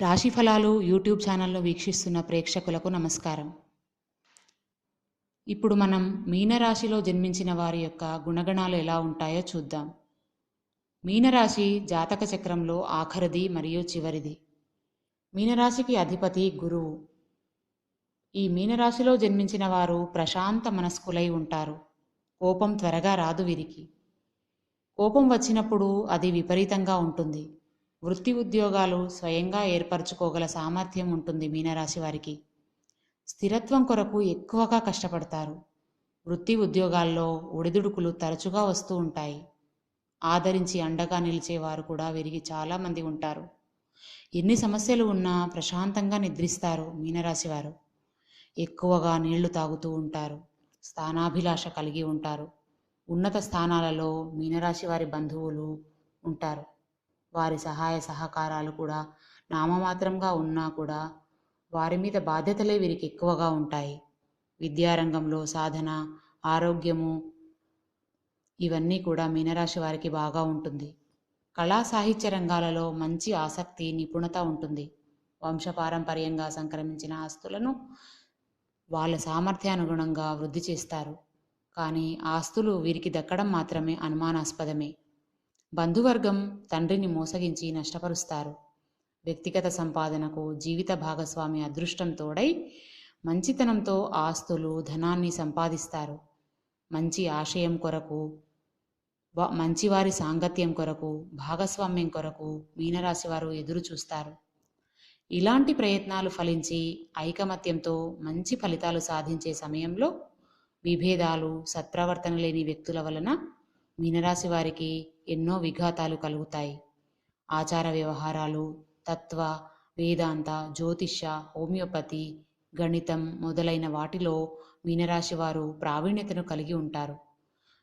రాశి ఫలాలు యూట్యూబ్ ఛానల్లో వీక్షిస్తున్న ప్రేక్షకులకు నమస్కారం. ఇప్పుడు మనం మీనరాశిలో జన్మించిన వారి యొక్క గుణగణాలు ఎలా ఉంటాయో చూద్దాం. మీనరాశి జాతక చక్రంలో ఆఖరిది మరియు చివరిది. మీనరాశికి అధిపతి గురువు. ఈ మీనరాశిలో జన్మించిన వారు ప్రశాంత మనస్కులై ఉంటారు. కోపం త్వరగా రాదు వీరికి. కోపం వచ్చినప్పుడు అది విపరీతంగా ఉంటుంది. వృత్తి ఉద్యోగాలు స్వయంగా ఏర్పరచుకోగల సామర్థ్యం ఉంటుంది మీనరాశి వారికి. స్థిరత్వం కొరకు ఎక్కువగా కష్టపడతారు. వృత్తి ఉద్యోగాల్లో ఒడిదుడుకులు తరచుగా వస్తూ ఉంటాయి. ఆదరించి అండగా నిలిచేవారు కూడా వీరికి చాలామంది ఉంటారు. ఎన్ని సమస్యలు ఉన్నా ప్రశాంతంగా నిద్రిస్తారు మీనరాశి వారు. ఎక్కువగా నీళ్ళు తాగుతూ ఉంటారు. స్థానాభిలాష కలిగి ఉంటారు. ఉన్నత స్థానాలలో మీనరాశి వారి బంధువులు ఉంటారు. వారి సహాయ సహకారాలు కూడా నామమాత్రంగా ఉన్నా కూడా వారి మీద బాధ్యతలే వీరికి ఎక్కువగా ఉంటాయి. విద్యారంగంలో సాధన ఆరోగ్యము ఇవన్నీ కూడా మీనరాశి వారికి బాగా ఉంటుంది. కళా సాహిత్య రంగాలలో మంచి ఆసక్తి నిపుణత ఉంటుంది. వంశపారంపర్యంగా సంక్రమించిన ఆస్తులను వాళ్ళ సామర్థ్యానుగుణంగా వృద్ధి చేస్తారు. కానీ ఆస్తులు వీరికి దక్కడం మాత్రమే అనుమానాస్పదమే. బంధువర్గం తండ్రిని మోసగించి నష్టపరుస్తారు. వ్యక్తిగత సంపాదనకు జీవిత భాగస్వామి అదృష్టం తోడై మంచితనంతో ఆస్తులు ధనాన్ని సంపాదిస్తారు. మంచి ఆశయం కొరకు మంచివారి సాంగత్యం కొరకు భాగస్వామ్యం కొరకు మీనరాశి వారు ఎదురు చూస్తారు ఇలాంటి ప్రయత్నాలు ఫలించి ఐకమత్యంతో మంచి ఫలితాలు సాధించే సమయంలో విభేదాలు సత్ప్రవర్తన లేని వ్యక్తుల వలన మీనరాశి వారికి ఎన్నో విఘాతాలు కలుగుతాయి. ఆచార వ్యవహారాలు తత్వ వేదాంత జ్యోతిష హోమియోపతి గణితం మొదలైన వాటిలో మీనరాశి వారు ప్రావీణ్యతను కలిగి ఉంటారు.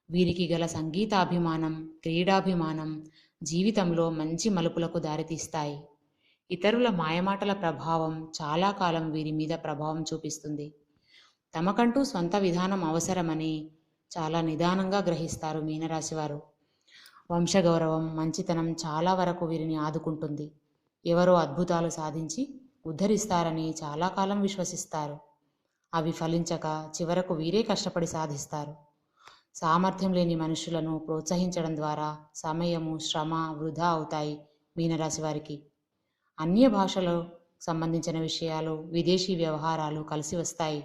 వీరికి గల సంగీతాభిమానం క్రీడాభిమానం జీవితంలో మంచి మలుపులకు దారితీస్తాయి. ఇతరుల మాయమాటల ప్రభావం చాలా కాలం వీరి మీద ప్రభావం చూపిస్తుంది. తమకంటూ సొంత విధానం అవసరమని చాలా నిదానంగా గ్రహిస్తారు మీనరాశివారు. వంశగౌరవం మంచితనం చాలా వరకు వీరిని ఆదుకుంటుంది. ఎవరో అద్భుతాలు సాధించి ఉద్ధరిస్తారని చాలా కాలం విశ్వసిస్తారు. అవి ఫలించక చివరకు వీరే కష్టపడి సాధిస్తారు. సామర్థ్యం లేని మనుషులను ప్రోత్సహించడం ద్వారా సమయము శ్రమ వృధా అవుతాయి మీనరాశి వారికి అన్య భాషలో సంబంధించిన విషయాలు విదేశీ వ్యవహారాలు కలిసి వస్తాయి.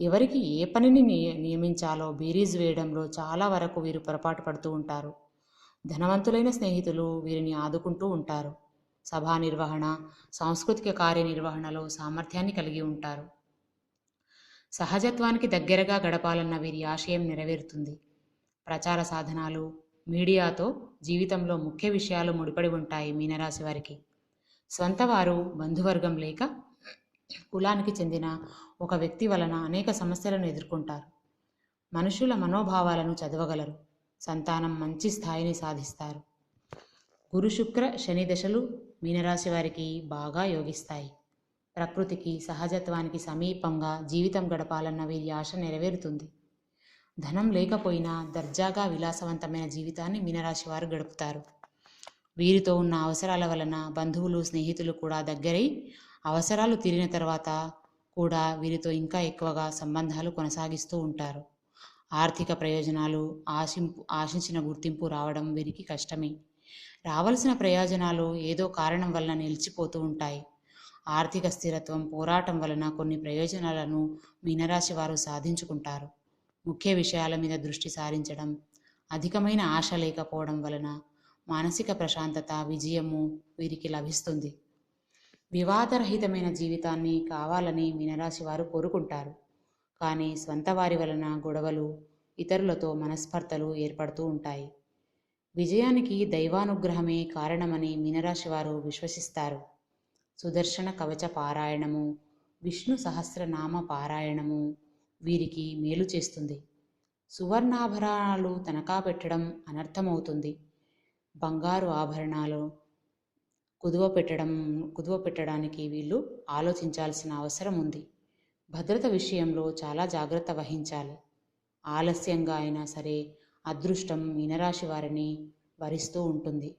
ఎవరికి ఏ పనిని నియ- నియమించాలో బీరీజ్ వేయడంలో చాలా వరకు వీరు పొరపాటు పడుతూ ఉంటారు. ధనవంతులైన స్నేహితులు వీరిని ఆదుకుంటూ ఉంటారు. సభా నిర్వహణ సాంస్కృతిక కార్యనిర్వహణలో సామర్థ్యాన్ని కలిగి ఉంటారు. సహజత్వానికి దగ్గరగా గడపాలన్న వీరి ఆశయం నెరవేరుతుంది. ప్రచార సాధనాలు మీడియాతో జీవితంలో ముఖ్య విషయాలు ముడిపడి ఉంటాయి మీనరాశి వారికి. స్వంత వారు బంధువర్గం లేక కులానికి చెందిన ఒక వ్యక్తి వలన అనేక సమస్యలను ఎదుర్కొంటారు. మనుషుల మనోభావాలను చదవగలరు. సంతానం మంచి స్థాయిని సాధిస్తారు. గురు శుక్ర శని దశలు మీనరాశి వారికి బాగా యోగిస్తాయి. ప్రకృతికి సహజత్వానికి సమీపంగా జీవితం గడపాలన్న వీరి ఆశ నెరవేరుతుంది. ధనం లేకపోయినా దర్జాగా విలాసవంతమైన జీవితాన్ని మీనరాశి వారు గడుపుతారు. వీరితో ఉన్న అవసరాల వలన బంధువులు స్నేహితులు కూడా దగ్గరై అవసరాలు తీరిన తర్వాత కూడా వీరితో ఇంకా ఎక్కువగా సంబంధాలు కొనసాగిస్తూ ఉంటారు. ఆర్థిక ప్రయోజనాలు ఆశింపు ఆశించిన గుర్తింపు రావడం వీరికి కష్టమే. రావలసిన ప్రయోజనాలు ఏదో కారణం వలన నిలిచిపోతూ ఉంటాయి. ఆర్థిక స్థిరత్వం పోరాటం వలన కొన్ని ప్రయోజనాలను మీనరాశి వారు సాధించుకుంటారు. ముఖ్య విషయాల మీద దృష్టి సారించడం అధికమైన ఆశ లేకపోవడం వలన మానసిక ప్రశాంతత విజయము వీరికి లభిస్తుంది. వివాదరహితమైన జీవితాన్ని కావాలని మీనరాశి వారు కోరుకుంటారు. కానీ స్వంత వారి వలన గొడవలు ఇతరులతో మనస్పర్ధలు ఏర్పడుతూ ఉంటాయి. విజయానికి దైవానుగ్రహమే కారణమని మీనరాశి వారు విశ్వసిస్తారు. సుదర్శన కవచ పారాయణము విష్ణు సహస్రనామ పారాయణము వీరికి మేలు చేస్తుంది. సువర్ణాభరణాలు తనఖా పెట్టడం అనర్థమవుతుంది. బంగారు ఆభరణాలు కుదువ పెట్టడం కుదువ పెట్టడానికి వీళ్ళు ఆలోచించాల్సిన అవసరం ఉంది. భద్రత విషయంలో చాలా జాగ్రత్త వహించాలి. ఆలస్యంగా అయినా సరే అదృష్టం మీనరాశి వారిని వరిస్తూ ఉంటుంది.